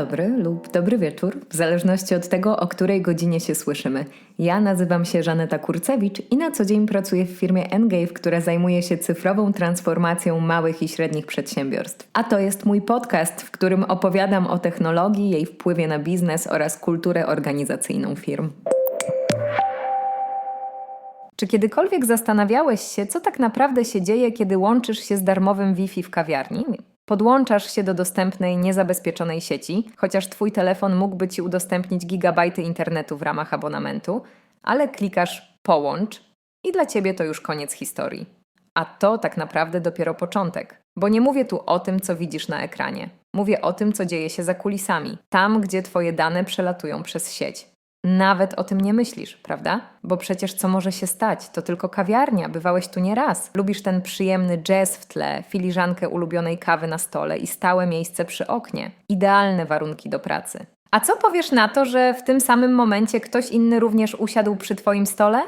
Dobry lub dobry wieczór, w zależności od tego, o której godzinie się słyszymy. Ja nazywam się Żaneta Kurcewicz i na co dzień pracuję w firmie Engave, która zajmuje się cyfrową transformacją małych i średnich przedsiębiorstw. A to jest mój podcast, w którym opowiadam o technologii, jej wpływie na biznes oraz kulturę organizacyjną firm. Czy kiedykolwiek zastanawiałeś się, co tak naprawdę się dzieje, kiedy łączysz się z darmowym Wi-Fi w kawiarni? Podłączasz się do dostępnej, niezabezpieczonej sieci, chociaż Twój telefon mógłby Ci udostępnić gigabajty internetu w ramach abonamentu, ale klikasz połącz i dla Ciebie to już koniec historii. A to tak naprawdę dopiero początek. Bo nie mówię tu o tym, co widzisz na ekranie. Mówię o tym, co dzieje się za kulisami, tam, gdzie Twoje dane przelatują przez sieć. Nawet o tym nie myślisz, prawda? Bo przecież co może się stać? To tylko kawiarnia, bywałeś tu nie raz. Lubisz ten przyjemny jazz w tle, filiżankę ulubionej kawy na stole i stałe miejsce przy oknie. Idealne warunki do pracy. A co powiesz na to, że w tym samym momencie ktoś inny również usiadł przy Twoim stole?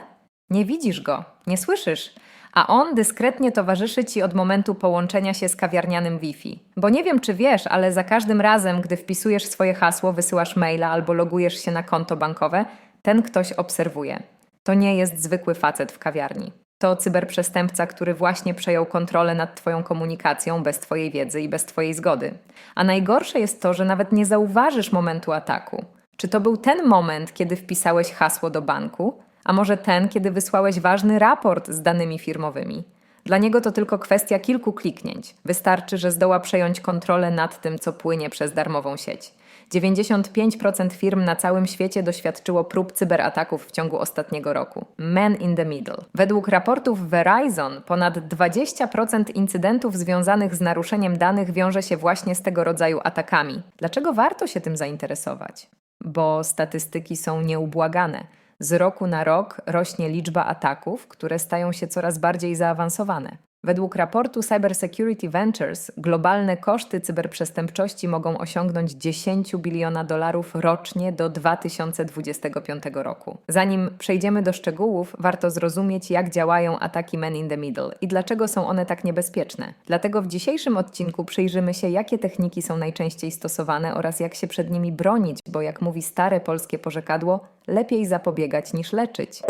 Nie widzisz go, nie słyszysz, a on dyskretnie towarzyszy Ci od momentu połączenia się z kawiarnianym Wi-Fi. Bo nie wiem, czy wiesz, ale za każdym razem, gdy wpisujesz swoje hasło, wysyłasz maila albo logujesz się na konto bankowe, ten ktoś obserwuje. To nie jest zwykły facet w kawiarni. To cyberprzestępca, który właśnie przejął kontrolę nad Twoją komunikacją bez Twojej wiedzy i bez Twojej zgody. A najgorsze jest to, że nawet nie zauważysz momentu ataku. Czy to był ten moment, kiedy wpisałeś hasło do banku? A może ten, kiedy wysłałeś ważny raport z danymi firmowymi? Dla niego to tylko kwestia kilku kliknięć. Wystarczy, że zdoła przejąć kontrolę nad tym, co płynie przez darmową sieć. 95% firm na całym świecie doświadczyło prób cyberataków w ciągu ostatniego roku. Man in the middle. Według raportów Verizon ponad 20% incydentów związanych z naruszeniem danych wiąże się właśnie z tego rodzaju atakami. Dlaczego warto się tym zainteresować? Bo statystyki są nieubłagane. Z roku na rok rośnie liczba ataków, które stają się coraz bardziej zaawansowane. Według raportu Cybersecurity Ventures globalne koszty cyberprzestępczości mogą osiągnąć 10 biliona dolarów rocznie do 2025 roku. Zanim przejdziemy do szczegółów, warto zrozumieć, jak działają ataki Man in the Middle i dlaczego są one tak niebezpieczne. Dlatego w dzisiejszym odcinku przyjrzymy się, jakie techniki są najczęściej stosowane oraz jak się przed nimi bronić, bo jak mówi stare polskie porzekadło, lepiej zapobiegać niż leczyć.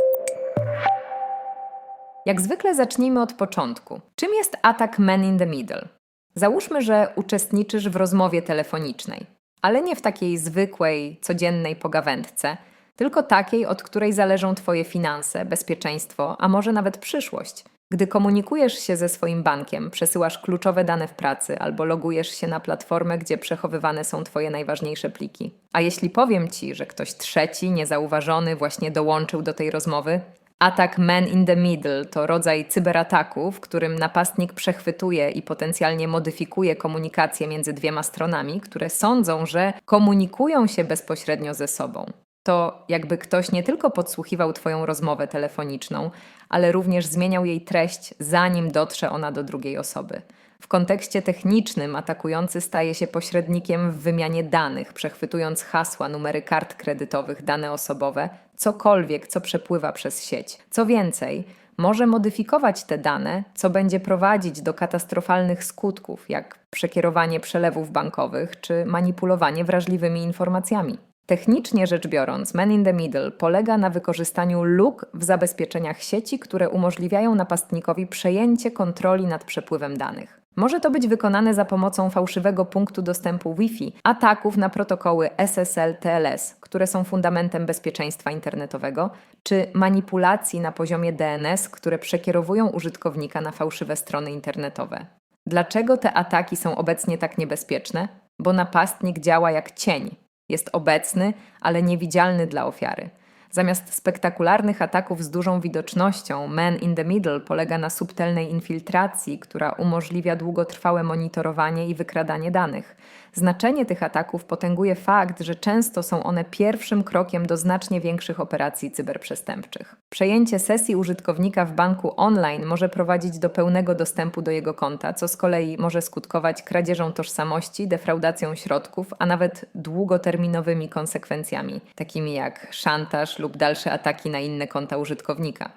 Jak zwykle zacznijmy od początku. Czym jest atak Man in the Middle? Załóżmy, że uczestniczysz w rozmowie telefonicznej, ale nie w takiej zwykłej, codziennej pogawędce, tylko takiej, od której zależą Twoje finanse, bezpieczeństwo, a może nawet przyszłość. Gdy komunikujesz się ze swoim bankiem, przesyłasz kluczowe dane w pracy albo logujesz się na platformę, gdzie przechowywane są Twoje najważniejsze pliki. A jeśli powiem Ci, że ktoś trzeci, niezauważony, właśnie dołączył do tej rozmowy, Atak Man in the Middle to rodzaj cyberataku, w którym napastnik przechwytuje i potencjalnie modyfikuje komunikację między dwiema stronami, które sądzą, że komunikują się bezpośrednio ze sobą. To jakby ktoś nie tylko podsłuchiwał Twoją rozmowę telefoniczną, ale również zmieniał jej treść, zanim dotrze ona do drugiej osoby. W kontekście technicznym atakujący staje się pośrednikiem w wymianie danych, przechwytując hasła, numery kart kredytowych, dane osobowe, cokolwiek, co przepływa przez sieć. Co więcej, może modyfikować te dane, co będzie prowadzić do katastrofalnych skutków, jak przekierowanie przelewów bankowych czy manipulowanie wrażliwymi informacjami. Technicznie rzecz biorąc, Man in the Middle polega na wykorzystaniu luk w zabezpieczeniach sieci, które umożliwiają napastnikowi przejęcie kontroli nad przepływem danych. Może to być wykonane za pomocą fałszywego punktu dostępu Wi-Fi, ataków na protokoły SSL-TLS, które są fundamentem bezpieczeństwa internetowego, czy manipulacji na poziomie DNS, które przekierowują użytkownika na fałszywe strony internetowe. Dlaczego te ataki są obecnie tak niebezpieczne? Bo napastnik działa jak cień. Jest obecny, ale niewidzialny dla ofiary. Zamiast spektakularnych ataków z dużą widocznością, Man in the Middle polega na subtelnej infiltracji, która umożliwia długotrwałe monitorowanie i wykradanie danych. Znaczenie tych ataków potęguje fakt, że często są one pierwszym krokiem do znacznie większych operacji cyberprzestępczych. Przejęcie sesji użytkownika w banku online może prowadzić do pełnego dostępu do jego konta, co z kolei może skutkować kradzieżą tożsamości, defraudacją środków, a nawet długoterminowymi konsekwencjami, takimi jak szantaż lub dalsze ataki na inne konta użytkownika.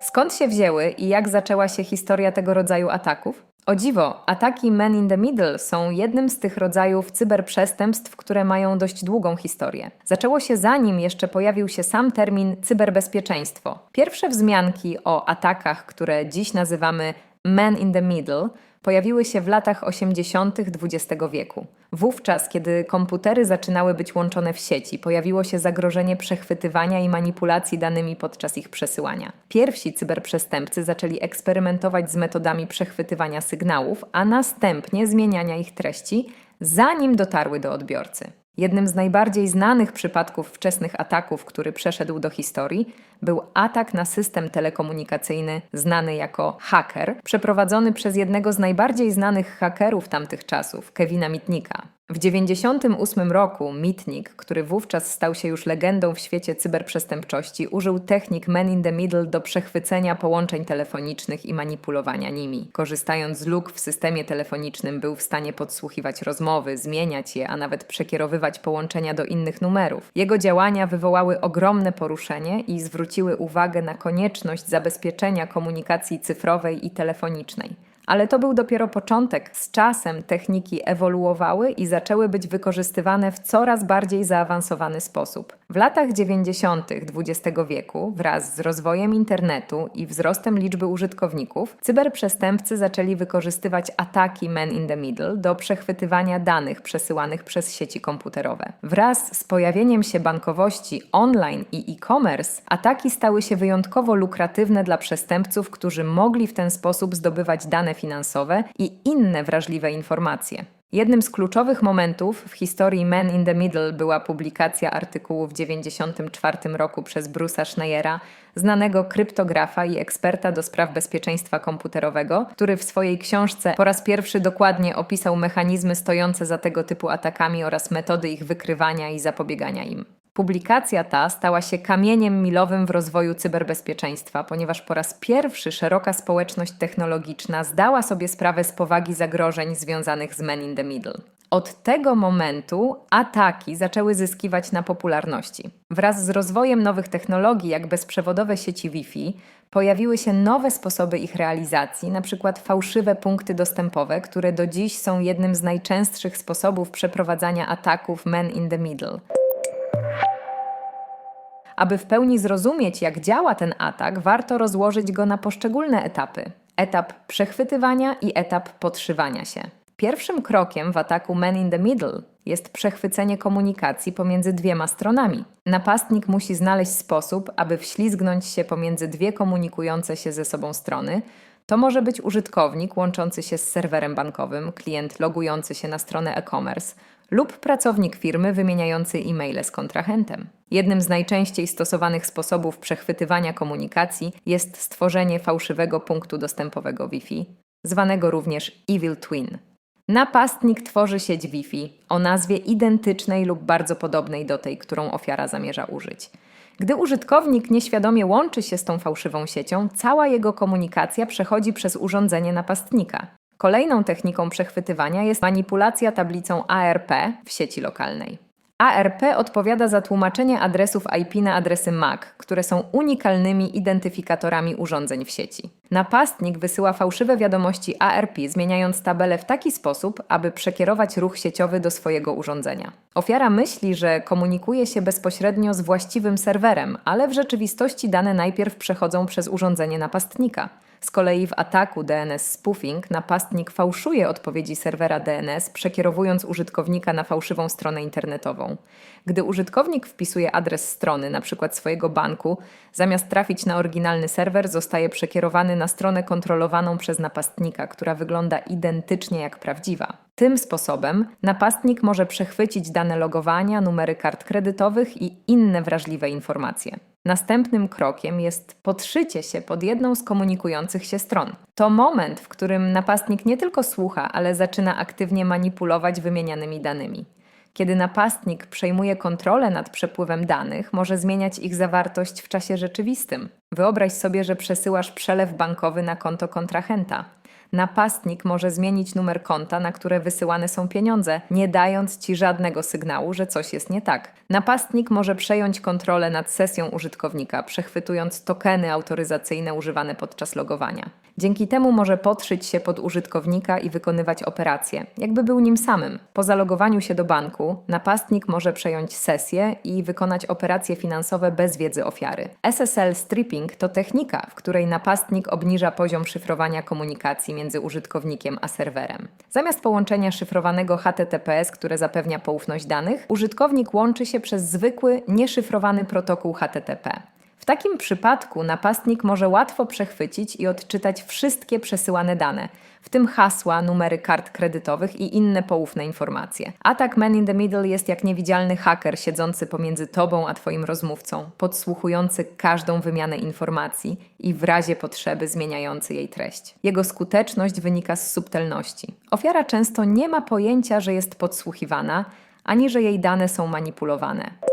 Skąd się wzięły i jak zaczęła się historia tego rodzaju ataków? O dziwo, ataki Man in the Middle są jednym z tych rodzajów cyberprzestępstw, które mają dość długą historię. Zaczęło się zanim jeszcze pojawił się sam termin cyberbezpieczeństwo. Pierwsze wzmianki o atakach, które dziś nazywamy Man in the Middle, pojawiły się w latach 80. XX wieku. Wówczas, kiedy komputery zaczynały być łączone w sieci, pojawiło się zagrożenie przechwytywania i manipulacji danymi podczas ich przesyłania. Pierwsi cyberprzestępcy zaczęli eksperymentować z metodami przechwytywania sygnałów, a następnie zmieniania ich treści, zanim dotarły do odbiorcy. Jednym z najbardziej znanych przypadków wczesnych ataków, który przeszedł do historii, był atak na system telekomunikacyjny znany jako hacker, przeprowadzony przez jednego z najbardziej znanych hakerów tamtych czasów, Kevina Mitnika. W 1998 roku Mitnik, który wówczas stał się już legendą w świecie cyberprzestępczości, użył technik Man in the Middle do przechwycenia połączeń telefonicznych i manipulowania nimi. Korzystając z luk w systemie telefonicznym, był w stanie podsłuchiwać rozmowy, zmieniać je, a nawet przekierowywać połączenia do innych numerów. Jego działania wywołały ogromne poruszenie i zwróciły uwagę na konieczność zabezpieczenia komunikacji cyfrowej i telefonicznej. Ale to był dopiero początek. Z czasem techniki ewoluowały i zaczęły być wykorzystywane w coraz bardziej zaawansowany sposób. W latach 90. XX wieku, wraz z rozwojem internetu i wzrostem liczby użytkowników, cyberprzestępcy zaczęli wykorzystywać ataki Man in the Middle do przechwytywania danych przesyłanych przez sieci komputerowe. Wraz z pojawieniem się bankowości online i e-commerce, ataki stały się wyjątkowo lukratywne dla przestępców, którzy mogli w ten sposób zdobywać dane finansowe i inne wrażliwe informacje. Jednym z kluczowych momentów w historii Man in the Middle była publikacja artykułu w 1994 roku przez Bruce'a Schneiera, znanego kryptografa i eksperta do spraw bezpieczeństwa komputerowego, który w swojej książce po raz pierwszy dokładnie opisał mechanizmy stojące za tego typu atakami oraz metody ich wykrywania i zapobiegania im. Publikacja ta stała się kamieniem milowym w rozwoju cyberbezpieczeństwa, ponieważ po raz pierwszy szeroka społeczność technologiczna zdała sobie sprawę z powagi zagrożeń związanych z Men in the Middle. Od tego momentu ataki zaczęły zyskiwać na popularności. Wraz z rozwojem nowych technologii, jak bezprzewodowe sieci Wi-Fi, pojawiły się nowe sposoby ich realizacji, np. fałszywe punkty dostępowe, które do dziś są jednym z najczęstszych sposobów przeprowadzania ataków Men in the Middle. Aby w pełni zrozumieć, jak działa ten atak, warto rozłożyć go na poszczególne etapy: etap przechwytywania i etap podszywania się. Pierwszym krokiem w ataku Man in the Middle jest przechwycenie komunikacji pomiędzy dwiema stronami. Napastnik musi znaleźć sposób, aby wślizgnąć się pomiędzy dwie komunikujące się ze sobą strony. To może być użytkownik łączący się z serwerem bankowym, klient logujący się na stronę e-commerce lub pracownik firmy wymieniający e-maile z kontrahentem. Jednym z najczęściej stosowanych sposobów przechwytywania komunikacji jest stworzenie fałszywego punktu dostępowego Wi-Fi, zwanego również Evil Twin. Napastnik tworzy sieć Wi-Fi o nazwie identycznej lub bardzo podobnej do tej, którą ofiara zamierza użyć. Gdy użytkownik nieświadomie łączy się z tą fałszywą siecią, cała jego komunikacja przechodzi przez urządzenie napastnika. Kolejną techniką przechwytywania jest manipulacja tablicą ARP w sieci lokalnej. ARP odpowiada za tłumaczenie adresów IP na adresy MAC, które są unikalnymi identyfikatorami urządzeń w sieci. Napastnik wysyła fałszywe wiadomości ARP, zmieniając tabelę w taki sposób, aby przekierować ruch sieciowy do swojego urządzenia. Ofiara myśli, że komunikuje się bezpośrednio z właściwym serwerem, ale w rzeczywistości dane najpierw przechodzą przez urządzenie napastnika. Z kolei w ataku DNS spoofing napastnik fałszuje odpowiedzi serwera DNS, przekierowując użytkownika na fałszywą stronę internetową. Gdy użytkownik wpisuje adres strony, np. swojego banku, zamiast trafić na oryginalny serwer, zostaje przekierowany na stronę kontrolowaną przez napastnika, która wygląda identycznie jak prawdziwa. Tym sposobem napastnik może przechwycić dane logowania, numery kart kredytowych i inne wrażliwe informacje. Następnym krokiem jest podszycie się pod jedną z komunikujących się stron. To moment, w którym napastnik nie tylko słucha, ale zaczyna aktywnie manipulować wymienianymi danymi. Kiedy napastnik przejmuje kontrolę nad przepływem danych, może zmieniać ich zawartość w czasie rzeczywistym. Wyobraź sobie, że przesyłasz przelew bankowy na konto kontrahenta. Napastnik może zmienić numer konta, na które wysyłane są pieniądze, nie dając ci żadnego sygnału, że coś jest nie tak. Napastnik może przejąć kontrolę nad sesją użytkownika, przechwytując tokeny autoryzacyjne używane podczas logowania. Dzięki temu może podszyć się pod użytkownika i wykonywać operacje, jakby był nim samym. Po zalogowaniu się do banku, napastnik może przejąć sesję i wykonać operacje finansowe bez wiedzy ofiary. SSL stripping to technika, w której napastnik obniża poziom szyfrowania komunikacji między użytkownikiem a serwerem. Zamiast połączenia szyfrowanego HTTPS, które zapewnia poufność danych, użytkownik łączy się przez zwykły, nieszyfrowany protokół HTTP. W takim przypadku napastnik może łatwo przechwycić i odczytać wszystkie przesyłane dane, w tym hasła, numery kart kredytowych i inne poufne informacje. Atak Man in the Middle jest jak niewidzialny haker siedzący pomiędzy tobą a twoim rozmówcą, podsłuchujący każdą wymianę informacji i w razie potrzeby zmieniający jej treść. Jego skuteczność wynika z subtelności. Ofiara często nie ma pojęcia, że jest podsłuchiwana, ani że jej dane są manipulowane.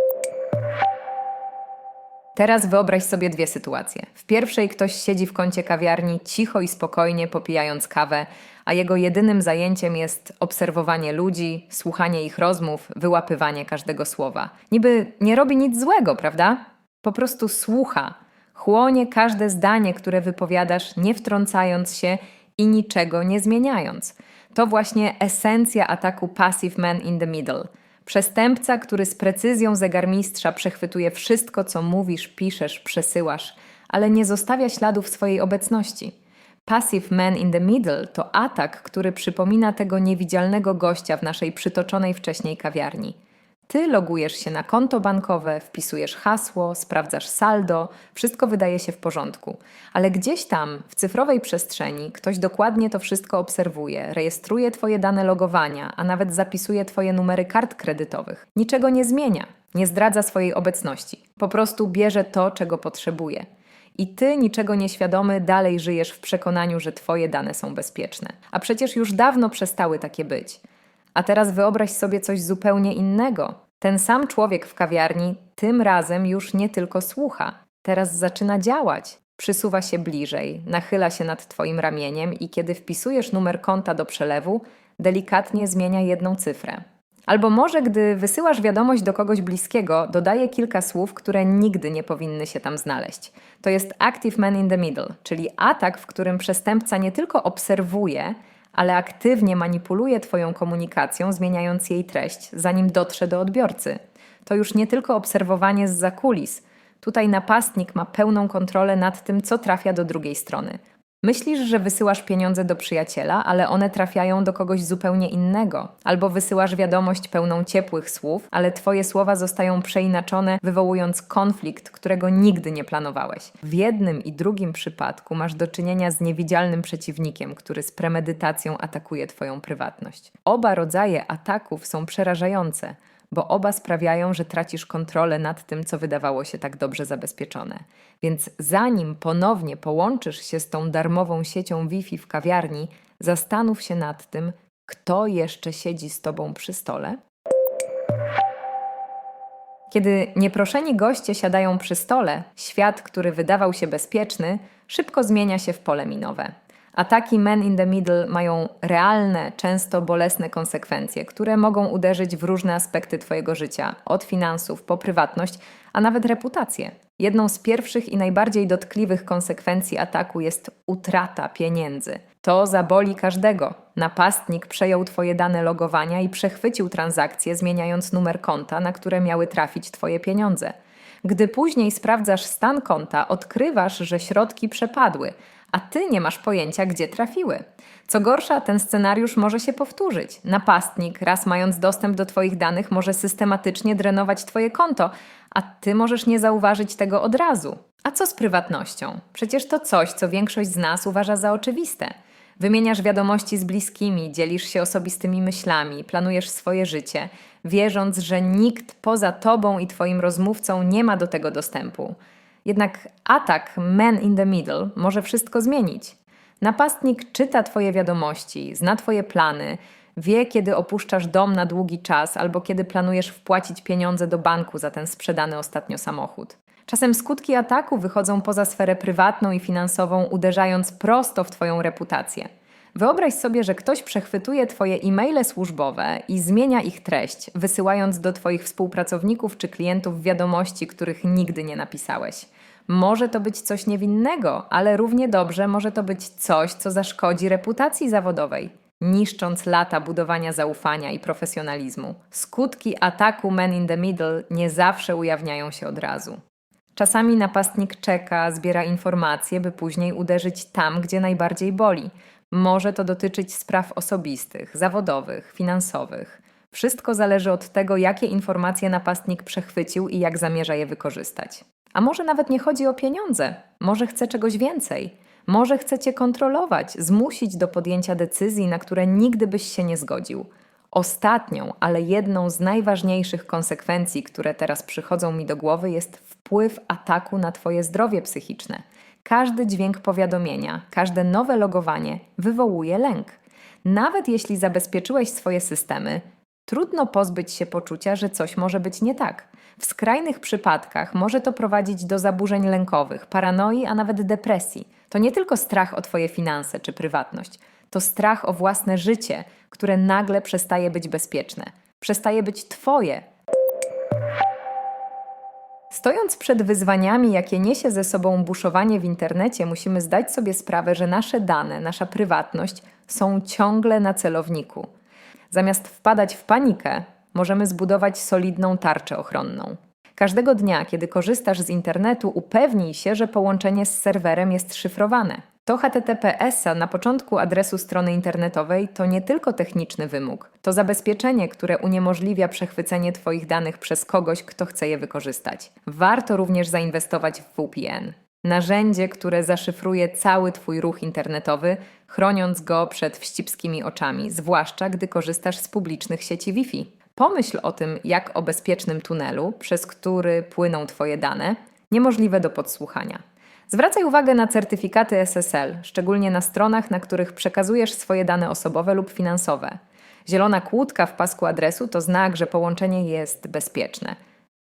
Teraz wyobraź sobie dwie sytuacje. W pierwszej ktoś siedzi w kącie kawiarni cicho i spokojnie popijając kawę, a jego jedynym zajęciem jest obserwowanie ludzi, słuchanie ich rozmów, wyłapywanie każdego słowa. Niby nie robi nic złego, prawda? Po prostu słucha, chłonie każde zdanie, które wypowiadasz, nie wtrącając się i niczego nie zmieniając. To właśnie esencja ataku Passive Man in the Middle – Przestępca, który z precyzją zegarmistrza przechwytuje wszystko, co mówisz, piszesz, przesyłasz, ale nie zostawia śladów swojej obecności. Passive Man in the Middle to atak, który przypomina tego niewidzialnego gościa w naszej przytoczonej wcześniej kawiarni. Ty logujesz się na konto bankowe, wpisujesz hasło, sprawdzasz saldo, wszystko wydaje się w porządku. Ale gdzieś tam, w cyfrowej przestrzeni, ktoś dokładnie to wszystko obserwuje, rejestruje Twoje dane logowania, a nawet zapisuje Twoje numery kart kredytowych. Niczego nie zmienia, nie zdradza swojej obecności. Po prostu bierze to, czego potrzebuje. I ty, niczego nieświadomy, dalej żyjesz w przekonaniu, że Twoje dane są bezpieczne. A przecież już dawno przestały takie być. A teraz wyobraź sobie coś zupełnie innego. Ten sam człowiek w kawiarni tym razem już nie tylko słucha, teraz zaczyna działać. Przysuwa się bliżej, nachyla się nad Twoim ramieniem i kiedy wpisujesz numer konta do przelewu, delikatnie zmienia jedną cyfrę. Albo może, gdy wysyłasz wiadomość do kogoś bliskiego, dodaje kilka słów, które nigdy nie powinny się tam znaleźć. To jest Active Man in the Middle, czyli atak, w którym przestępca nie tylko obserwuje, ale aktywnie manipuluje Twoją komunikacją, zmieniając jej treść, zanim dotrze do odbiorcy. To już nie tylko obserwowanie z zakulis. Tutaj napastnik ma pełną kontrolę nad tym, co trafia do drugiej strony. Myślisz, że wysyłasz pieniądze do przyjaciela, ale one trafiają do kogoś zupełnie innego. Albo wysyłasz wiadomość pełną ciepłych słów, ale twoje słowa zostają przeinaczone, wywołując konflikt, którego nigdy nie planowałeś. W jednym i drugim przypadku masz do czynienia z niewidzialnym przeciwnikiem, który z premedytacją atakuje twoją prywatność. Oba rodzaje ataków są przerażające bo oba sprawiają, że tracisz kontrolę nad tym, co wydawało się tak dobrze zabezpieczone. Więc zanim ponownie połączysz się z tą darmową siecią Wi-Fi w kawiarni, zastanów się nad tym, kto jeszcze siedzi z tobą przy stole. Kiedy nieproszeni goście siadają przy stole, świat, który wydawał się bezpieczny, szybko zmienia się w pole minowe. Ataki men in the middle mają realne, często bolesne konsekwencje, które mogą uderzyć w różne aspekty Twojego życia, od finansów po prywatność, a nawet reputację. Jedną z pierwszych i najbardziej dotkliwych konsekwencji ataku jest utrata pieniędzy. To zaboli każdego. Napastnik przejął Twoje dane logowania i przechwycił transakcje, zmieniając numer konta, na które miały trafić Twoje pieniądze. Gdy później sprawdzasz stan konta, odkrywasz, że środki przepadły, a ty nie masz pojęcia, gdzie trafiły. Co gorsza, ten scenariusz może się powtórzyć. Napastnik, raz mając dostęp do Twoich danych, może systematycznie drenować Twoje konto, a Ty możesz nie zauważyć tego od razu. A co z prywatnością? Przecież to coś, co większość z nas uważa za oczywiste. Wymieniasz wiadomości z bliskimi, dzielisz się osobistymi myślami, planujesz swoje życie, wierząc, że nikt poza Tobą i Twoim rozmówcą nie ma do tego dostępu. Jednak atak Man in the Middle może wszystko zmienić. Napastnik czyta Twoje wiadomości, zna Twoje plany, wie, kiedy opuszczasz dom na długi czas albo kiedy planujesz wpłacić pieniądze do banku za ten sprzedany ostatnio samochód. Czasem skutki ataku wychodzą poza sferę prywatną i finansową, uderzając prosto w Twoją reputację. Wyobraź sobie, że ktoś przechwytuje Twoje e-maile służbowe i zmienia ich treść, wysyłając do Twoich współpracowników czy klientów wiadomości, których nigdy nie napisałeś. Może to być coś niewinnego, ale równie dobrze może to być coś, co zaszkodzi reputacji zawodowej, niszcząc lata budowania zaufania i profesjonalizmu. Skutki ataku Man in the Middle nie zawsze ujawniają się od razu. Czasami napastnik czeka, zbiera informacje, by później uderzyć tam, gdzie najbardziej boli. Może to dotyczyć spraw osobistych, zawodowych, finansowych. Wszystko zależy od tego, jakie informacje napastnik przechwycił i jak zamierza je wykorzystać. A może nawet nie chodzi o pieniądze, może chce czegoś więcej. Może chce cię kontrolować, zmusić do podjęcia decyzji, na które nigdy byś się nie zgodził. Ostatnią, ale jedną z najważniejszych konsekwencji, które teraz przychodzą mi do głowy, jest wpływ ataku na Twoje zdrowie psychiczne. Każdy dźwięk powiadomienia, każde nowe logowanie wywołuje lęk. Nawet jeśli zabezpieczyłeś swoje systemy, trudno pozbyć się poczucia, że coś może być nie tak. W skrajnych przypadkach może to prowadzić do zaburzeń lękowych, paranoi, a nawet depresji. To nie tylko strach o Twoje finanse czy prywatność, to strach o własne życie, które nagle przestaje być bezpieczne, przestaje być Twoje. Stojąc przed wyzwaniami, jakie niesie ze sobą buszowanie w internecie, musimy zdać sobie sprawę, że nasze dane, nasza prywatność są ciągle na celowniku. Zamiast wpadać w panikę, możemy zbudować solidną tarczę ochronną. Każdego dnia, kiedy korzystasz z internetu, upewnij się, że połączenie z serwerem jest szyfrowane. To HTTPS-a na początku adresu strony internetowej to nie tylko techniczny wymóg, to zabezpieczenie, które uniemożliwia przechwycenie Twoich danych przez kogoś, kto chce je wykorzystać. Warto również zainwestować w VPN. Narzędzie, które zaszyfruje cały Twój ruch internetowy, chroniąc go przed wścibskimi oczami, zwłaszcza gdy korzystasz z publicznych sieci Wi-Fi. Pomyśl o tym, jak o bezpiecznym tunelu, przez który płyną Twoje dane, niemożliwe do podsłuchania. Zwracaj uwagę na certyfikaty SSL, szczególnie na stronach, na których przekazujesz swoje dane osobowe lub finansowe. Zielona kłódka w pasku adresu to znak, że połączenie jest bezpieczne.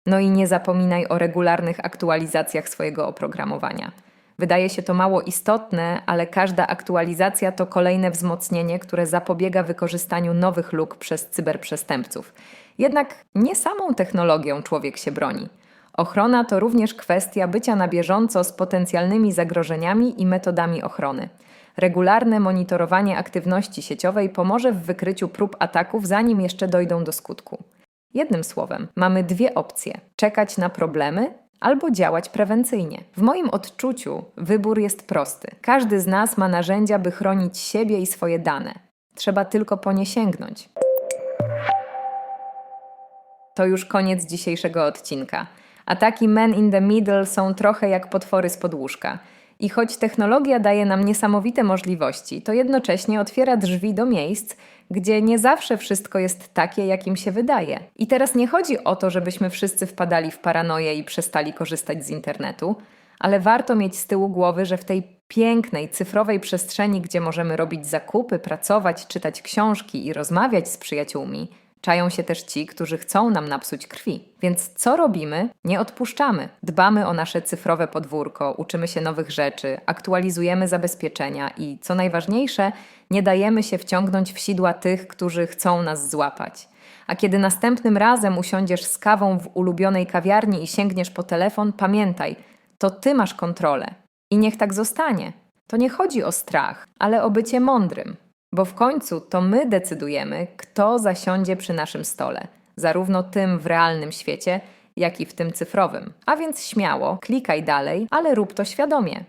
No i nie zapominaj o regularnych aktualizacjach swojego oprogramowania. Wydaje się to mało istotne, ale każda aktualizacja to kolejne wzmocnienie, które zapobiega wykorzystaniu nowych luk przez cyberprzestępców. Jednak nie samą technologią człowiek się broni. Ochrona to również kwestia bycia na bieżąco z potencjalnymi zagrożeniami i metodami ochrony. Regularne monitorowanie aktywności sieciowej pomoże w wykryciu prób ataków, zanim jeszcze dojdą do skutku. Jednym słowem, mamy dwie opcje: czekać na problemy albo działać prewencyjnie. W moim odczuciu wybór jest prosty. Każdy z nas ma narzędzia, by chronić siebie i swoje dane. Trzeba tylko po nie sięgnąć. To już koniec dzisiejszego odcinka. Ataki Men in the Middle są trochę jak potwory z podłóżka. I choć technologia daje nam niesamowite możliwości, to jednocześnie otwiera drzwi do miejsc, gdzie nie zawsze wszystko jest takie, jakim się wydaje. I teraz nie chodzi o to, żebyśmy wszyscy wpadali w paranoję i przestali korzystać z internetu, ale warto mieć z tyłu głowy, że w tej pięknej, cyfrowej przestrzeni, gdzie możemy robić zakupy, pracować, czytać książki i rozmawiać z przyjaciółmi, Czają się też ci, którzy chcą nam napsuć krwi. Więc co robimy? Nie odpuszczamy. Dbamy o nasze cyfrowe podwórko, uczymy się nowych rzeczy, aktualizujemy zabezpieczenia i, co najważniejsze, nie dajemy się wciągnąć w sidła tych, którzy chcą nas złapać. A kiedy następnym razem usiądziesz z kawą w ulubionej kawiarni i sięgniesz po telefon, pamiętaj, to ty masz kontrolę. I niech tak zostanie. To nie chodzi o strach, ale o bycie mądrym. Bo w końcu to my decydujemy, kto zasiądzie przy naszym stole, zarówno tym w realnym świecie, jak i w tym cyfrowym. A więc śmiało, klikaj dalej, ale rób to świadomie.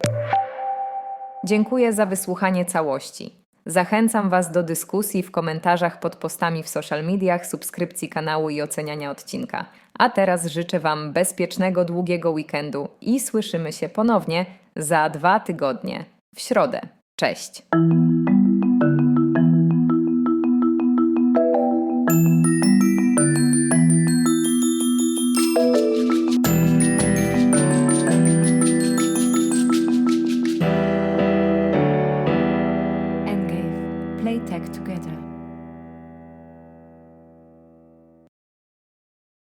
Dziękuję za wysłuchanie całości. Zachęcam Was do dyskusji w komentarzach pod postami w social mediach, subskrypcji kanału i oceniania odcinka. A teraz życzę Wam bezpiecznego, długiego weekendu i słyszymy się ponownie za dwa tygodnie, w środę. Cześć!